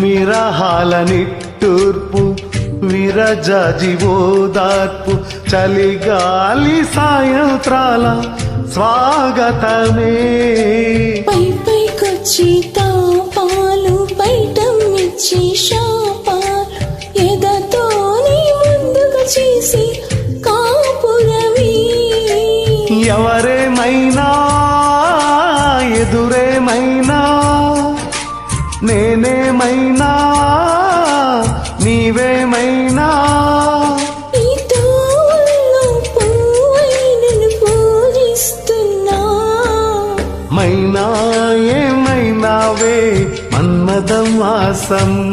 మిరహాల నిట్టూర్పు ఓదార్పు చలిగాలి సాయంత్రాల స్వాగతమే. పై పైకొచ్చి తాపాలు బయట మిచ్చి శాపాలు ఎదతో ముందుకు చేసి కాపురవి ఎవరేమైనా నేనేమైనా? నీవేమైనా? మైనా ఏమైనావే? మన్మదం వాసం.